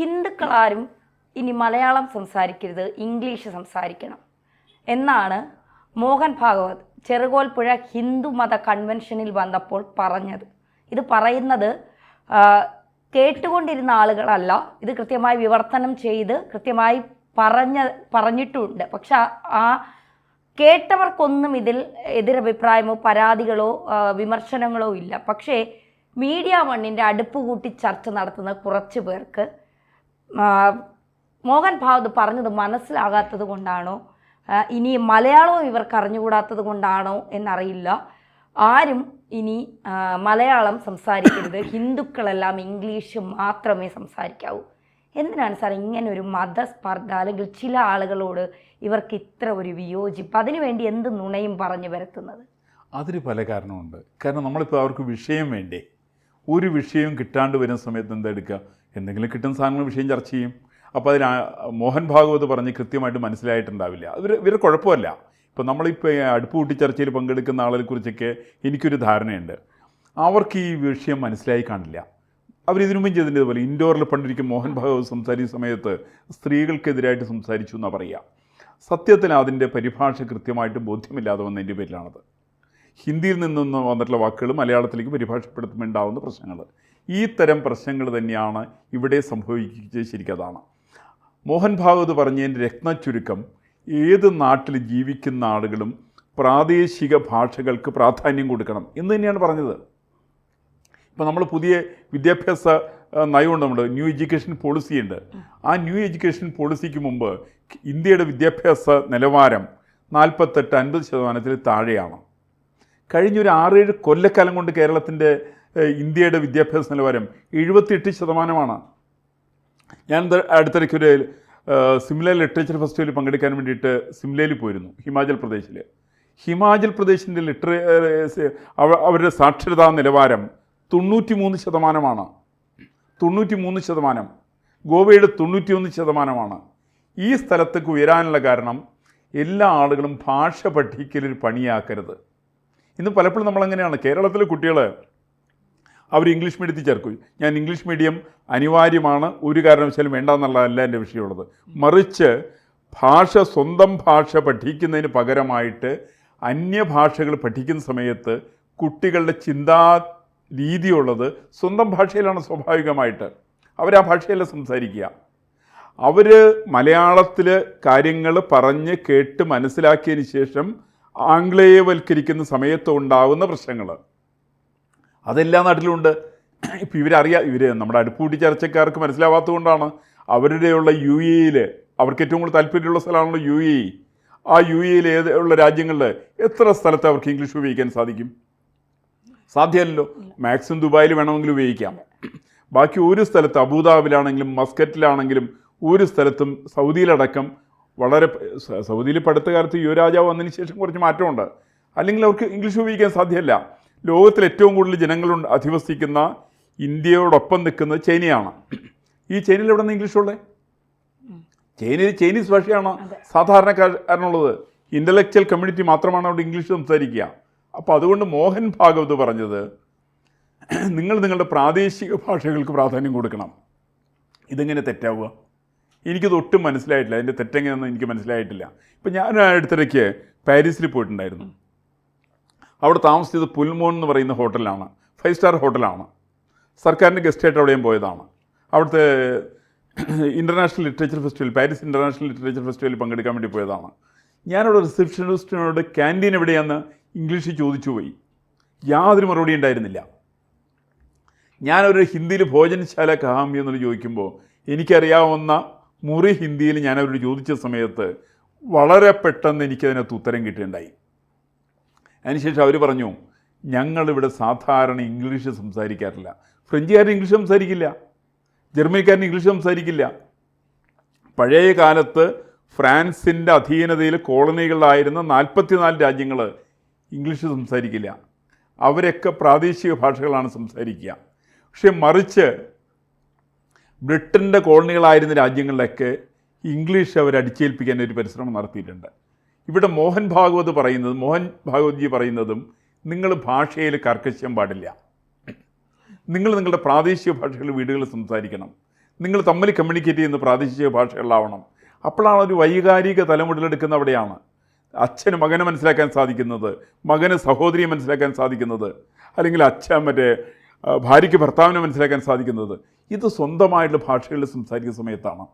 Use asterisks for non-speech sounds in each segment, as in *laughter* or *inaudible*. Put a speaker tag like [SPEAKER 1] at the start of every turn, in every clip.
[SPEAKER 1] ഹിന്ദുക്കളാരും ഇനി മലയാളം സംസാരിക്കരുത് ഇംഗ്ലീഷ് സംസാരിക്കണം. എന്നാണ് മോഹൻ ഭാഗവത് ചെറുകോൽപ്പുഴ ഹിന്ദു മത കൺവെൻഷനിൽ വന്നപ്പോൾ പറഞ്ഞത്. ഇത് പറയുന്നത് കേട്ടുകൊണ്ടിരുന്ന ആളുകളല്ല. ഇത് കൃത്യമായി വിവർത്തനം ചെയ്ത് കൃത്യമായി പറഞ്ഞ പറഞ്ഞിട്ടുണ്ട്. പക്ഷെ ആ- കേട്ടവർക്കൊന്നും ഇതിൽ എതിരഭിപ്രായമോ പരാതികളോ വിമർശനങ്ങളോ ഇല്ല. പക്ഷേ മീഡിയ മണ്ണിന്റെ അടുപ്പ് കൂട്ടി ചർച്ച നടത്തുന്ന കുറച്ച് പേർക്ക് മോഹൻ ഭാഗവത് പറഞ്ഞത് മനസ്സിലാകാത്തത് കൊണ്ടാണോ? ഇനി മലയാളവും ഇവർക്ക് അറിഞ്ഞുകൂടാത്തത് കൊണ്ടാണോ എന്നറിയില്ല. ആരും ഇനി മലയാളം സംസാരിക്കരുത്. *coughs* ഹിന്ദുക്കളെല്ലാം ഇംഗ്ലീഷ് മാത്രമേ സംസാരിക്കാവൂ. എന്തിനാണ് സാർ ഇങ്ങനെ ഒരു മതസ്പർദ്ധ അല്ലെങ്കിൽ ചില ആളുകളോട് ഇവർക്ക് ഇത്ര ഒരു വിയോജിപ്പ്? അതിനുവേണ്ടി എന്ത് നുണയും പറഞ്ഞു വരുത്തുന്നത്
[SPEAKER 2] അതിന് പല കാരണമുണ്ട്. കാരണം നമ്മളിപ്പോൾ അവർക്ക് വിഷയം വേണ്ടേ? ഒരു വിഷയവും കിട്ടാണ്ട് വരുന്ന സമയത്ത് എന്താ എടുക്കുക? എന്തെങ്കിലും കിട്ടുന്ന സാധനങ്ങൾ വിഷയം ചർച്ച ചെയ്യും. അപ്പോൾ അതിന് മോഹൻ ഭാഗവത് പറഞ്ഞ് കൃത്യമായിട്ട് മനസ്സിലായിട്ടുണ്ടാവില്ല. ഇവർ ഇവർ കുഴപ്പമല്ല. ഇപ്പോൾ നമ്മളിപ്പോൾ ഈ അടുപ്പ് കൂട്ടി ചർച്ചയിൽ പങ്കെടുക്കുന്ന ആളെ കുറിച്ചൊക്കെ എനിക്കൊരു ധാരണയുണ്ട്. അവർക്ക് ഈ വിഷയം മനസ്സിലായി കാണില്ല. അവർ ഇതിനു മുമ്പ് ചെയ്തിട്ടുണ്ട് പോലെ ഇൻഡോറിൽ പണ്ടിരിക്കും മോഹൻ ഭാഗവത് സംസാരിക്കുന്ന സമയത്ത് സ്ത്രീകൾക്കെതിരായിട്ട് സംസാരിച്ചു എന്നാണ് പറയുക സത്യത്തിൽ അതിന്റെ പരിഭാഷ കൃത്യമായിട്ട് ബോധ്യമില്ലാതെ വന്നതിന്റെ പേരിലാണത്. ഹിന്ദിയിൽ നിന്നൊന്നും വന്നിട്ടുള്ള വാക്കുകൾ മലയാളത്തിലേക്ക് പരിഭാഷപ്പെടുത്തുമ്പോൾ ഉണ്ടാകുന്ന പ്രശ്നങ്ങൾ. ഈ തരം പ്രശ്നങ്ങൾ തന്നെയാണ് ഇവിടെ സംഭവിച്ചത് ശരിക്കതാണ് മോഹൻ ഭാഗവത് പറഞ്ഞതിന്റെ രത്നച്ചുരുക്കം ഏത് നാട്ടിൽ ജീവിക്കുന്ന ആളുകളും പ്രാദേശിക ഭാഷകൾക്ക് പ്രാധാന്യം കൊടുക്കണം എന്ന് തന്നെയാണ് പറഞ്ഞത്. ഇപ്പോൾ നമ്മൾ പുതിയ വിദ്യാഭ്യാസ നയമുണ്ട് നമ്മുടെ ന്യൂ എഡ്യൂക്കേഷൻ പോളിസി ഉണ്ട്. ആ ന്യൂ എഡ്യൂക്കേഷൻ പോളിസിക്ക് മുമ്പ് ഇന്ത്യയുടെ വിദ്യാഭ്യാസ നിലവാരം നാൽപ്പത്തെട്ട് അൻപത് ശതമാനത്തിൽ താഴെയാണ്. കഴിഞ്ഞൊരു ആറേഴ് കൊല്ലക്കാലം കൊണ്ട് കേരളത്തിന്റെ ഇന്ത്യയുടെ വിദ്യാഭ്യാസ നിലവാരം എഴുപത്തിയെട്ട് ശതമാനമാണ്. ഞാൻ അടുത്തിടയ്ക്ക് ഒരു സിംല ലിറ്ററേച്ചർ ഫെസ്റ്റിവലിൽ പങ്കെടുക്കാൻ വേണ്ടിയിട്ട് സിംലയിൽ പോയിരുന്നു ഹിമാചൽ പ്രദേശിൽ ഹിമാചൽ പ്രദേശിന്റെ ലിറ്ററേ അവ- അവരുടെ സാക്ഷരതാ നിലവാരം തൊണ്ണൂറ്റി മൂന്ന് ശതമാനമാണ്. തൊണ്ണൂറ്റി മൂന്ന് ശതമാനം. ഗോവയുടെ തൊണ്ണൂറ്റിയൊന്ന് ശതമാനമാണ്. ഈ സ്ഥലത്തേക്ക് ഉയരാനുള്ള കാരണം എല്ലാ ആളുകളും ഭാഷ പഠിക്കലൊരു പണിയാക്കരുത്. ഇന്ന് പലപ്പോഴും നമ്മളങ്ങനെയാണ്. കേരളത്തിലെ കുട്ടികൾ അവർ ഇംഗ്ലീഷ് മീഡിയത്തിൽ ചേർക്കും. ഞാൻ ഇംഗ്ലീഷ് മീഡിയം അനിവാര്യമാണ്. ഒരു കാരണവശാലും വേണ്ട എന്നുള്ളതല്ല എന്റെ വിഷയമുള്ളത്. മറിച്ച് ഭാഷ സ്വന്തം ഭാഷ പഠിക്കുന്നതിന് പകരമായിട്ട് അന്യഭാഷകൾ പഠിക്കുന്ന സമയത്ത് കുട്ടികളുടെ ചിന്താ രീതിയുള്ളത് സ്വന്തം ഭാഷയിലാണ് സ്വാഭാവികമായിട്ട്. അവർ ആ ഭാഷയല്ല സംസാരിക്കുക. അവർ മലയാളത്തിൽ കാര്യങ്ങൾ പറഞ്ഞ് കേട്ട് മനസ്സിലാക്കിയതിന് ശേഷം ആംഗ്ലേയവൽക്കരിക്കുന്ന സമയത്ത് ഉണ്ടാകുന്ന പ്രശ്നങ്ങൾ അതെല്ലാ നാട്ടിലുമുണ്ട്. ഇപ്പം ഇവരറിയാം ഇവർ നമ്മുടെ അടുപ്പൂട്ടി ചർച്ചക്കാർക്ക് മനസ്സിലാവാത്തതുകൊണ്ടാണ് അവരുടെയുള്ള യു എയിൽ അവർക്ക് ഏറ്റവും കൂടുതൽ താല്പര്യമുള്ള സ്ഥലമാണല്ലോ യു എ ആ യു എയിൽ ഏത് ഉള്ള രാജ്യങ്ങളിൽ എത്ര സ്ഥലത്ത് അവർക്ക് ഇംഗ്ലീഷ് ഉപയോഗിക്കാൻ സാധിക്കും? സാധ്യമല്ലോ മാക്സിമം ദുബായിൽ വേണമെങ്കിൽ ഉപയോഗിക്കാം. ബാക്കി ഒരു സ്ഥലത്ത് അബുദാബിലാണെങ്കിലും മസ്കറ്റിലാണെങ്കിലും ഒരു സ്ഥലത്തും സൗദിയിലടക്കം വളരെ സൗദിയിൽ പഠിത്ത കാലത്ത് യുവരാജാവ് വന്നതിന് ശേഷം കുറച്ച് മാറ്റമുണ്ട്. അല്ലെങ്കിൽ അവർക്ക് ഇംഗ്ലീഷ് ഉപയോഗിക്കാൻ സാധ്യമല്ല ലോകത്തിൽ ഏറ്റവും കൂടുതൽ ജനങ്ങൾ അധിവസിക്കുന്ന ഇന്ത്യയോടൊപ്പം നിൽക്കുന്നത് ചൈനയാണ്. ഈ ചൈനയിൽ എവിടെ നിന്ന് ഇംഗ്ലീഷുള്ളത് ചൈനയിൽ ചൈനീസ് ഭാഷയാണ് സാധാരണക്കാരനുള്ളത്. ഇന്റലക്ച്വൽ കമ്മ്യൂണിറ്റി മാത്രമാണ് അവിടെ ഇംഗ്ലീഷ് സംസാരിക്കുക. അപ്പോൾ അതുകൊണ്ട് മോഹൻ ഭാഗവത് പറഞ്ഞത് നിങ്ങൾ നിങ്ങളുടെ പ്രാദേശിക ഭാഷകൾക്ക് പ്രാധാന്യം കൊടുക്കണം. ഇതെങ്ങനെ തെറ്റാവുക? എനിക്കത് ഒട്ടും മനസ്സിലായിട്ടില്ല. അതിന്റെ തെറ്റെങ്ങനെയൊന്നും എനിക്ക് മനസ്സിലായിട്ടില്ല. ഇപ്പം ഞാൻ അടുത്തിടയ്ക്ക് പാരീസിൽ പോയിട്ടുണ്ടായിരുന്നു. അവിടെ താമസിച്ചത് പുൽമോൻ എന്ന് പറയുന്ന ഹോട്ടലാണ് ഫൈവ് സ്റ്റാർ ഹോട്ടലാണ്. സർക്കാരിന്റെ ഗസ്റ്റായിട്ട് അവിടെയും പോയതാണ്. അവിടുത്തെ international literature festival Paris international literature ഫെസ്റ്റിവലിൽ പങ്കെടുക്കാൻ വേണ്ടി പോയതാണ്. ഞാനവിടെ റിസപ്ഷനിസ്റ്റിനോട് ക്യാന്റീൻ എവിടെയാണെന്ന് ഇംഗ്ലീഷിൽ ചോദിച്ചു പോയി. യാതൊരു മറുപടി ഉണ്ടായിരുന്നില്ല. ഞാനൊരു ഹിന്ദിയിൽ ഭോജനശാല കഹാമി എന്നൊരു ചോദിക്കുമ്പോൾ എനിക്കറിയാവുന്ന മുറി ഹിന്ദിയിൽ ഞാനവരോട് ചോദിച്ച സമയത്ത് വളരെ പെട്ടെന്ന് എനിക്കതിനകത്ത് ഉത്തരം കിട്ടുകയുണ്ടായി. അതിനുശേഷം അവർ പറഞ്ഞു ഞങ്ങളിവിടെ സാധാരണ ഇംഗ്ലീഷ് സംസാരിക്കാറില്ല. ഫ്രഞ്ചുകാരൻ ഇംഗ്ലീഷ് സംസാരിക്കില്ല. ജർമ്മനിക്കാരൻ ഇംഗ്ലീഷ് സംസാരിക്കില്ല. പഴയ കാലത്ത് ഫ്രാൻസിന്റെ അധീനതയിൽ കോളനികളായിരുന്ന നാൽപ്പത്തിനാല് രാജ്യങ്ങൾ ഇംഗ്ലീഷ് സംസാരിക്കില്ല. അവരൊക്കെ പ്രാദേശിക ഭാഷകളാണ് സംസാരിക്കുക. പക്ഷെ മറിച്ച് ബ്രിട്ടന്റെ കോളനികളായിരുന്ന രാജ്യങ്ങളിലൊക്കെ ഇംഗ്ലീഷ് അവർ അടിച്ചേൽപ്പിക്കാൻ ഒരു പരിശ്രമം നടത്തിയിട്ടുണ്ട്. ഇവിടെ മോഹൻ ഭാഗവത് പറയുന്നത് മോഹൻ ഭാഗവത്ജി പറയുന്നതും നിങ്ങൾ ഭാഷയിൽ കർക്കശ്യം പാടില്ല. നിങ്ങൾ നിങ്ങളുടെ പ്രാദേശിക ഭാഷകൾ വീടുകളിൽ സംസാരിക്കണം. നിങ്ങൾ തമ്മിൽ കമ്മ്യൂണിക്കേറ്റ് ചെയ്യുന്ന പ്രാദേശിക ഭാഷകളിലാവണം. അപ്പോഴാണ് ഒരു വൈകാരിക തലമുടലെടുക്കുന്ന അവിടെയാണ്. അച്ഛന് മകനെ മനസ്സിലാക്കാൻ സാധിക്കുന്നത് മകന് സഹോദരിയെ മനസ്സിലാക്കാൻ സാധിക്കുന്നത് അല്ലെങ്കിൽ അച്ഛൻ മറ്റേ ഭാര്യയ്ക്ക് ഭർത്താവിനെ മനസ്സിലാക്കാൻ സാധിക്കുന്നത്. ഇത് സ്വന്തമായിട്ടുള്ള ഭാഷകളിൽ സംസാരിക്കുന്ന സമയത്താണ്.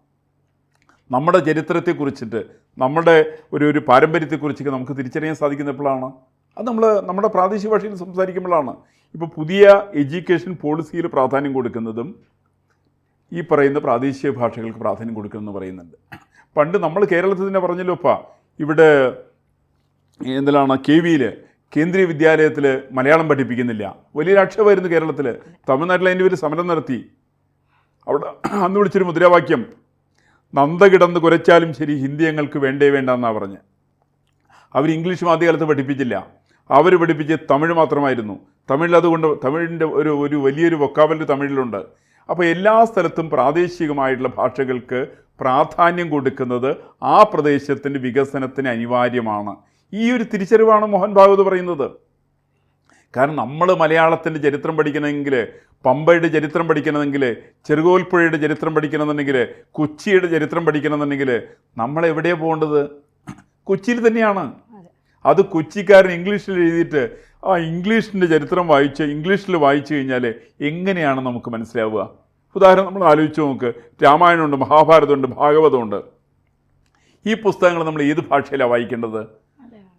[SPEAKER 2] നമ്മുടെ ചരിത്രത്തെക്കുറിച്ചിട്ട് നമ്മുടെ ഒരു ഒരു പാരമ്പര്യത്തെക്കുറിച്ചൊക്കെ നമുക്ക് തിരിച്ചറിയാൻ സാധിക്കുന്ന എപ്പോഴാണ് അത് നമ്മൾ നമ്മുടെ പ്രാദേശിക ഭാഷയിൽ സംസാരിക്കുമ്പോഴാണ്. ഇപ്പോൾ പുതിയ എഡ്യൂക്കേഷൻ പോളിസിയിൽ പ്രാധാന്യം കൊടുക്കുന്നതും ഈ പറയുന്ന പ്രാദേശിക ഭാഷകൾക്ക് പ്രാധാന്യം കൊടുക്കുമെന്ന് പറയുന്നുണ്ട്. പണ്ട് നമ്മൾ കേരളത്തിൽ തന്നെ പറഞ്ഞല്ലോ അപ്പാ ഇവിടെ എന്തിലാണ് കെ വിയിൽ കേന്ദ്രീയ വിദ്യാലയത്തിൽ മലയാളം പഠിപ്പിക്കുന്നില്ല. വലിയൊരു ആക്ഷേപമായിരുന്നു കേരളത്തിൽ തമിഴ്നാട്ടിൽ അതിന്റെ ഒരു സമരം നടത്തി. അവിടെ അന്ന് വിളിച്ചൊരു മുദ്രാവാക്യം നന്ദ കിടന്ന് കുരച്ചാലും ശരി ഹിന്ദി ഞങ്ങൾക്ക് വേണ്ടേ വേണ്ട എന്നാണ് പറഞ്ഞ്. അവർ ഇംഗ്ലീഷ് ആദ്യകാലത്ത് പഠിപ്പിച്ചില്ല. അവർ പഠിപ്പിച്ച് തമിഴ് മാത്രമായിരുന്നു. തമിഴിൽ അതുകൊണ്ട് തമിഴിന്റെ ഒരു ഒരു വലിയൊരു വൊക്കാബലറി തമിഴിലുണ്ട്. അപ്പോൾ എല്ലാ സ്ഥലത്തും പ്രാദേശികമായിട്ടുള്ള ഭാഷകൾക്ക് പ്രാധാന്യം കൊടുക്കുന്നത് ആ പ്രദേശത്തിന്റെ വികസനത്തിന് അനിവാര്യമാണ്. ഈ ഒരു തിരിച്ചറിവാണ് മോഹൻ ഭാഗവത് പറയുന്നത്. കാരണം നമ്മൾ മലയാളത്തിന്റെ ചരിത്രം പഠിക്കണമെങ്കിൽ പമ്പയുടെ ചരിത്രം പഠിക്കണമെങ്കിൽ ചെറുകോൽപ്പുഴയുടെ ചരിത്രം പഠിക്കണമെന്നുണ്ടെങ്കിൽ കൊച്ചിയുടെ ചരിത്രം പഠിക്കണമെന്നുണ്ടെങ്കിൽ നമ്മൾ എവിടെയാണ് പോകേണ്ടത്? കൊച്ചിയിൽ തന്നെയാണ്. അത്. കൊച്ചിക്കാരൻ ഇംഗ്ലീഷിൽ എഴുതിയിട്ട് ആ ഇംഗ്ലീഷിന്റെ ചരിത്രം വായിച്ച് ഇംഗ്ലീഷിൽ വായിച്ചു കഴിഞ്ഞാൽ എങ്ങനെയാണ് നമുക്ക് മനസ്സിലാവുക? ഉദാഹരണം നമ്മൾ ആലോചിച്ച് നോക്ക്. രാമായണമുണ്ട് മഹാഭാരതമുണ്ട് ഭാഗവതമുണ്ട്. ഈ പുസ്തകങ്ങൾ നമ്മൾ ഏത് ഭാഷയിലാണ് വായിക്കേണ്ടത്?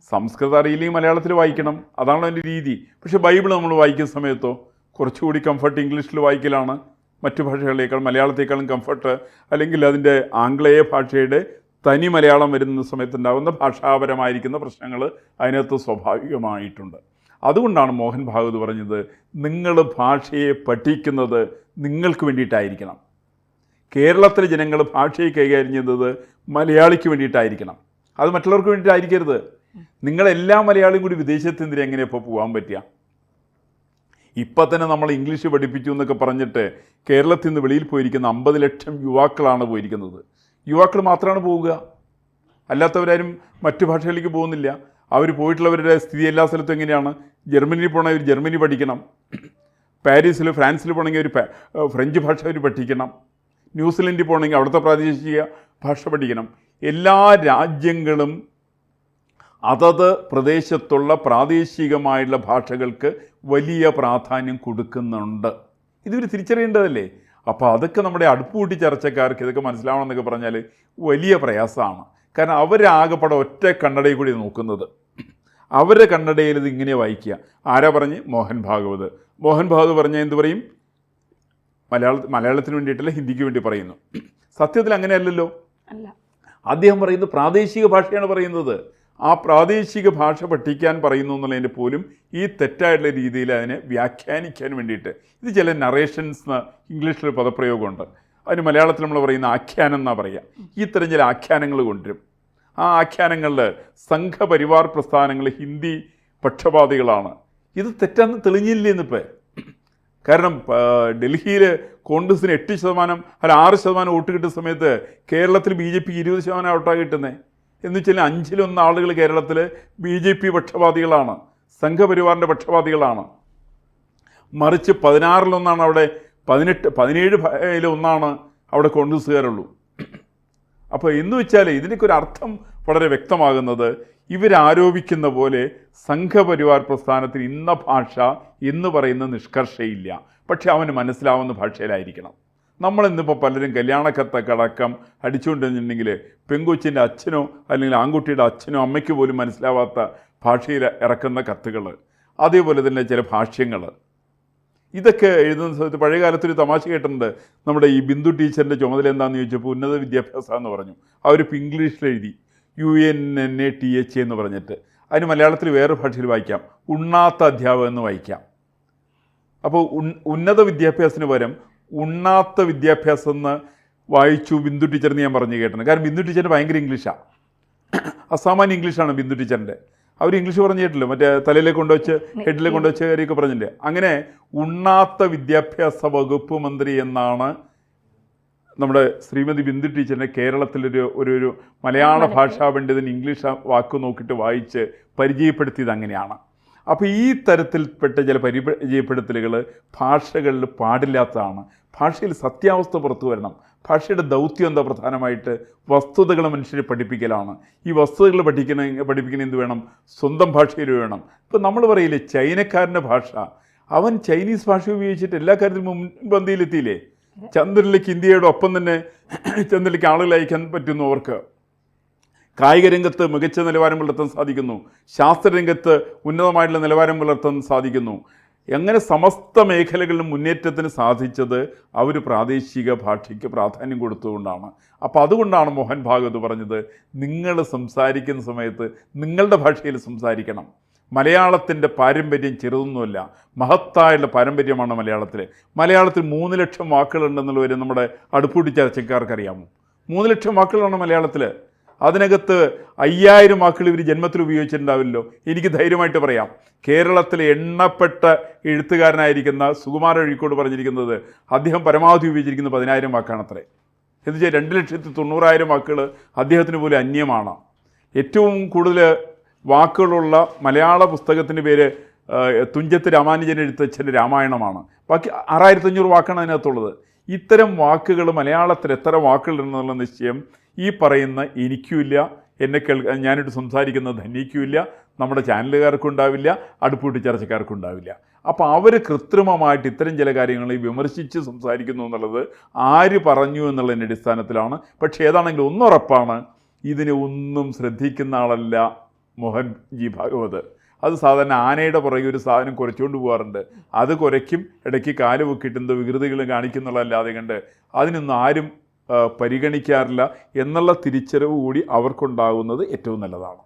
[SPEAKER 2] സംസ്കൃതം അറിയില്ലെങ്കിൽ മലയാളത്തിൽ വായിക്കണം. അതാണ് അതിന്റെ രീതി. പക്ഷേ ബൈബിൾ നമ്മൾ വായിക്കുന്ന സമയത്തോ കുറച്ചുകൂടി കംഫർട്ട് ഇംഗ്ലീഷിൽ വായിക്കലാണ്. മറ്റു ഭാഷകളേക്കാൾ മലയാളത്തേക്കാളും കംഫർട്ട് അല്ലെങ്കിൽ അതിന്റെ ആംഗ്ലേയ ഭാഷയുടെ തനി മലയാളം വരുന്ന സമയത്തുണ്ടാകുന്ന ഭാഷാപരമായിരിക്കുന്ന പ്രശ്നങ്ങൾ അതിനകത്ത് സ്വാഭാവികമായിട്ടുണ്ട്. അതുകൊണ്ടാണ് മോഹൻ ഭാഗവത് പറഞ്ഞത് നിങ്ങൾ ഭാഷയെ പഠിക്കുന്നത് നിങ്ങൾക്ക് വേണ്ടിയിട്ടായിരിക്കണം. കേരളത്തിലെ ജനങ്ങൾ ഭാഷയെ കൈകാര്യം ചെയ്യുന്നത് മലയാളിക്ക് വേണ്ടിയിട്ടായിരിക്കണം. അത് മറ്റുള്ളവർക്ക് വേണ്ടിയിട്ടായിരിക്കരുത്. നിങ്ങളെല്ലാ മലയാളിയും കൂടി വിദേശത്ത് എന്തിനാ എങ്ങനെ ഇപ്പോൾ പോകാൻ പറ്റുക ഇപ്പം തന്നെ നമ്മൾ ഇംഗ്ലീഷ് പഠിപ്പിച്ചു എന്നൊക്കെ പറഞ്ഞിട്ട് കേരളത്തിൽ നിന്ന് വെളിയിൽ പോയിരിക്കുന്ന അമ്പത് ലക്ഷം യുവാക്കളാണ് പോയിരിക്കുന്നത്. യുവാക്കൾ മാത്രമാണ് പോവുക. അല്ലാത്തവരാരും മറ്റു ഭാഷകളിലേക്ക് പോകുന്നില്ല. അവർ പോയിട്ടുള്ളവരുടെ സ്ഥിതി എല്ലാ സ്ഥലത്തും എങ്ങനെയാണ്? ജർമ്മനിയിൽ പോകണമെങ്കിൽ ജർമ്മനി പഠിക്കണം. പാരീസിൽ ഫ്രാൻസിൽ പോകണമെങ്കിൽ ഒരു ഫ്രഞ്ച് ഭാഷ അവർ പഠിക്കണം. ന്യൂസിലൻഡിൽ പോകണമെങ്കിൽ അവിടുത്തെ പ്രാദേശിക ഭാഷ പഠിക്കണം. എല്ലാ രാജ്യങ്ങളും അതത് പ്രദേശത്തുള്ള പ്രാദേശികമായുള്ള ഭാഷകൾക്ക് വലിയ പ്രാധാന്യം കൊടുക്കുന്നുണ്ട്. ഇതിവർ തിരിച്ചറിയേണ്ടതല്ലേ? അപ്പോൾ അതൊക്കെ നമ്മുടെ അടുപ്പൂട്ടി ചർച്ചക്കാർക്ക് ഇതൊക്കെ മനസ്സിലാവണമെന്നൊക്കെ പറഞ്ഞാൽ വലിയ പ്രയാസമാണ്. കാരണം അവരാകപ്പെടെ ഒറ്റ കണ്ണടയിൽ കൂടി നോക്കുന്നത്. അവരുടെ കണ്ണടയിൽ ഇത് ഇങ്ങനെ വായിക്കുക. ആരാ പറഞ്ഞ്? മോഹൻ ഭാഗവത്. മോഹൻ ഭാഗവത് പറഞ്ഞാൽ എന്തു പറയും? മലയാള മലയാളത്തിന് വേണ്ടിയിട്ടല്ല ഹിന്ദിക്ക് വേണ്ടി പറയുന്നു. സത്യത്തിൽ അങ്ങനെയല്ലല്ലോ?
[SPEAKER 1] അല്ല.
[SPEAKER 2] അദ്ദേഹം പറയുന്നത് പ്രാദേശിക ഭാഷയാണ് പറയുന്നത്. ആ പ്രാദേശിക ഭാഷ പഠിക്കാൻ പറയുന്നു എന്നുള്ളതിന്റെ പോലും ഈ തെറ്റായിട്ടുള്ള രീതിയിൽ അതിനെ വ്യാഖ്യാനിക്കാൻ വേണ്ടിയിട്ട്. ഇത് ചില നറേഷൻസ് എന്ന് ഇംഗ്ലീഷിൽ പദപ്രയോഗമുണ്ട്. അതിന് മലയാളത്തിൽ നമ്മൾ പറയുന്ന ആഖ്യാനം എന്നാണ് പറയുക ഇത്തരം ചില ആഖ്യാനങ്ങൾ കൊണ്ടുവരും. ആ ആഖ്യാനങ്ങളിൽ സംഘപരിവാർ പ്രസ്ഥാനങ്ങൾ ഹിന്ദി പക്ഷപാതികളാണ്. ഇത് തെറ്റാന്ന് തെളിഞ്ഞില്ലേ ഇന്നിപ്പോൾ കാരണം ഡൽഹിയിൽ കോൺഗ്രസിന് എട്ട് ശതമാനം അല്ല ആറ് ശതമാനം വോട്ട് കിട്ടുന്ന സമയത്ത് കേരളത്തിൽ ബി ജെ പി ഇരുപത് ശതമാനം ഔട്ടാണ് കിട്ടുന്നത് എന്ന് വെച്ചാൽ അഞ്ചിലൊന്ന് ആളുകൾ കേരളത്തിൽ ബി ജെ പി പക്ഷപാതികളാണ് സംഘപരിവാറിന്റെ പക്ഷപാതികളാണ്. മറിച്ച് പതിനാറിലൊന്നാണ് അവിടെ പതിനെട്ട് പതിനേഴ് ഒന്നാണ് അവിടെ കോൺഗ്രസ്സുകാരുള്ളൂ. അപ്പോൾ എന്ന് വെച്ചാൽ ഇതിനൊക്കെ ഒരു അർത്ഥം വളരെ വ്യക്തമാകുന്നത് ഇവരാരോപിക്കുന്ന പോലെ സംഘപരിവാർ പ്രസ്ഥാനത്തിന് ഇന്ന ഭാഷ എന്ന് പറയുന്ന നിഷ്കർഷയില്ല. പക്ഷെ അവന് മനസ്സിലാവുന്ന ഭാഷയിലായിരിക്കണം. നമ്മളിന്നിപ്പോൾ പലരും കല്യാണക്കത്തൊക്കെ അടക്കം അടിച്ചുകൊണ്ടിരുന്നുണ്ടെങ്കിൽ പെങ്കൊച്ചിന്റെ അച്ഛനോ അല്ലെങ്കിൽ ആൺകുട്ടിയുടെ അച്ഛനോ അമ്മയ്ക്ക് പോലും മനസ്സിലാവാത്ത ഭാഷയിൽ ഇറക്കുന്ന കത്തുകൾ അതേപോലെ തന്നെ ചില ഭാഷ്യങ്ങൾ ഇതൊക്കെ എഴുതുന്ന സമയത്ത് പഴയ കാലത്തൊരു തമാശ കേട്ടിട്ടുണ്ട്. നമ്മുടെ ഈ ബിന്ദു ടീച്ചറിന്റെ ചുമതല എന്താണെന്ന് ചോദിച്ചപ്പോൾ ഉന്നത വിദ്യാഭ്യാസം എന്ന് പറഞ്ഞു. അവരിപ്പോൾ ഇംഗ്ലീഷിൽ എഴുതി U N N A T H എന്ന് പറഞ്ഞിട്ട്. അതിന് മലയാളത്തിൽ വേറെ ഭാഷയിൽ വായിക്കാം. ഉണ്ണാത്ത അധ്യാപകം എന്ന് വായിക്കാം. അപ്പോൾ ഉന്നത വിദ്യാഭ്യാസത്തിന് പകരം ഉണ്ണാത്ത വിദ്യാഭ്യാസം എന്ന് വായിച്ചു ബിന്ദു ടീച്ചർ എന്ന് ഞാൻ പറഞ്ഞു കേട്ടിട്ടുണ്ട്. കാരണം ബിന്ദു ടീച്ചറിന് ഭയങ്കര ഇംഗ്ലീഷാണ് അസാമാന്യ ഇംഗ്ലീഷാണ് ബിന്ദു ടീച്ചറിന്റെ അവർ ഇംഗ്ലീഷ് പറഞ്ഞു കേട്ടില്ല മറ്റേ തലയിലേക്ക് കൊണ്ടുവച്ച് ഹെഡിലേക്ക് കൊണ്ടുവച്ച് കാര്യമൊക്കെ പറഞ്ഞില്ലേ? അങ്ങനെ ഉണ്ണാത്ത വിദ്യാഭ്യാസ വകുപ്പ് മന്ത്രി എന്നാണ് നമ്മുടെ ശ്രീമതി ബിന്ദു ടീച്ചറിനെ കേരളത്തിലൊരു ഒരു ഒരു മലയാള ഭാഷാ പണ്ഡിതൻ ഇംഗ്ലീഷ് വാക്ക് നോക്കിയിട്ട് വായിച്ച് പരിചയപ്പെടുത്തിയത് അങ്ങനെയാണ്. അപ്പോൾ ഈ തരത്തിൽപ്പെട്ട ചില പരിചയപ്പെടുത്തലുകൾ ഭാഷകളിൽ പാടില്ലാത്തതാണ്. ഭാഷയിൽ സത്യാവസ്ഥ പുറത്തു വരണം. ഭാഷയുടെ ദൗത്യം എന്താ പ്രധാനമായിട്ട്? വസ്തുതകൾ മനുഷ്യരെ പഠിപ്പിക്കലാണ്. ഈ വസ്തുതകൾ പഠിക്കണ പഠിപ്പിക്കണ എന്ത് വേണം? സ്വന്തം ഭാഷയിൽ വേണം. ഇപ്പം നമ്മൾ പറയില്ലേ ചൈനക്കാരന്റെ ഭാഷ. അവൻ ചൈനീസ് ഭാഷ ഉപയോഗിച്ചിട്ട് എല്ലാ കാര്യത്തിലും മുൻപന്തിയിലെത്തിയില്ലേ ചന്ദ്രനിലേക്ക് ഇന്ത്യയുടെ ഒപ്പം തന്നെ ചന്ദ്രനിലേക്ക് ആളുകൾ അയക്കാൻ പറ്റുന്നു അവർക്ക്. കായിക രംഗത്ത് മികച്ച നിലവാരം പുലർത്താൻ സാധിക്കുന്നു. ശാസ്ത്രരംഗത്ത് ഉന്നതമായിട്ടുള്ള നിലവാരം പുലർത്താൻ സാധിക്കുന്നു. എങ്ങനെ സമസ്ത മേഖലകളിലും മുന്നേറ്റത്തിന് സാധിച്ചത് അവർ പ്രാദേശിക ഭാഷയ്ക്ക് പ്രാധാന്യം കൊടുത്തുകൊണ്ടാണ്. അപ്പോൾ അതുകൊണ്ടാണ് മോഹൻ ഭാഗവത് പറഞ്ഞത് നിങ്ങൾ സംസാരിക്കുന്ന സമയത്ത് നിങ്ങളുടെ ഭാഷയിൽ സംസാരിക്കണം. മലയാളത്തിന്റെ പാരമ്പര്യം ചെറുതൊന്നുമല്ല. മഹത്തായുള്ള പാരമ്പര്യമാണ് മലയാളത്തിൽ മലയാളത്തിൽ മൂന്ന് ലക്ഷം വാക്കുകളുണ്ടെന്നുള്ളവരെ നമ്മുടെ അടുപ്പൂട്ടി ചർച്ചക്കാർക്കറിയാമോ? മൂന്ന് ലക്ഷം വാക്കുകളാണ് മലയാളത്തിൽ അതിനകത്ത് അയ്യായിരം വാക്കുകൾ ഇവർ ജന്മത്തിൽ ഉപയോഗിച്ചിട്ടുണ്ടാവില്ലോ എനിക്ക് ധൈര്യമായിട്ട് പറയാം. കേരളത്തിലെ എണ്ണപ്പെട്ട എഴുത്തുകാരനായിരിക്കുന്ന സുകുമാര അഴീക്കോട് പറഞ്ഞിരിക്കുന്നത് അദ്ദേഹം പരമാവധി ഉപയോഗിച്ചിരിക്കുന്ന പതിനായിരം വാക്കാണത്രേ എന്ന് വെച്ചാൽ രണ്ട് ലക്ഷത്തി തൊണ്ണൂറായിരം വാക്കുകൾ അദ്ദേഹത്തിന് പോലും അന്യമാണ്. ഏറ്റവും കൂടുതൽ വാക്കുകളുള്ള മലയാള പുസ്തകത്തിന്റെ പേര് തുഞ്ചത്ത് രാമാനുജൻ എഴുത്തച്ഛന്റെ രാമായണമാണ്. ബാക്കി ആറായിരത്തഞ്ഞൂറ് വാക്കാണ് അതിനകത്തുള്ളത്. ഇത്തരം വാക്കുകൾ മലയാളത്തിൽ എത്ര വാക്കുകൾ വാക്കുകളുണ്ടെന്നുള്ള നിശ്ചയം ഈ പറയുന്ന എനിക്കുമില്ല എന്നെ കേൾ ഞാനിട്ട് സംസാരിക്കുന്ന ധനിക്കുമില്ല നമ്മുടെ ചാനലുകാർക്കും ഉണ്ടാവില്ല അടുപ്പൂട്ടി ചർച്ചക്കാർക്കും ഉണ്ടാവില്ല അപ്പോൾ അവർ കൃത്രിമമായിട്ട് ഇത്തരം ചില കാര്യങ്ങളെ വിമർശിച്ച് സംസാരിക്കുന്നു എന്നുള്ളത് ആര് പറഞ്ഞു എന്നുള്ളതിന്റെ അടിസ്ഥാനത്തിലാണ്. പക്ഷേ ഏതാണെങ്കിലും ഒന്നുറപ്പാണ് ഇതിനെ ഒന്നും ശ്രദ്ധിക്കുന്ന ആളല്ല മോഹൻ ജി ഭാഗവത്. അത് സാധാരണ ആനയുടെ പുറകെ ഒരു സാധനം കുറച്ചുകൊണ്ട് പോകാറുണ്ട്. അത് കുരയ്ക്കും ഇടയ്ക്ക് കാൽ പൊക്കിയിട്ട് എന്തോ വികൃതികൾ കാണിക്കുന്നുള്ളതല്ലാതെ കണ്ട് അതിനൊന്നും ആരും പരിഗണിക്കാറില്ല എന്നുള്ള തിരിച്ചറിവ് കൂടി അവർക്കുണ്ടാകുന്നത് ഏറ്റവും നല്ലതാണ്.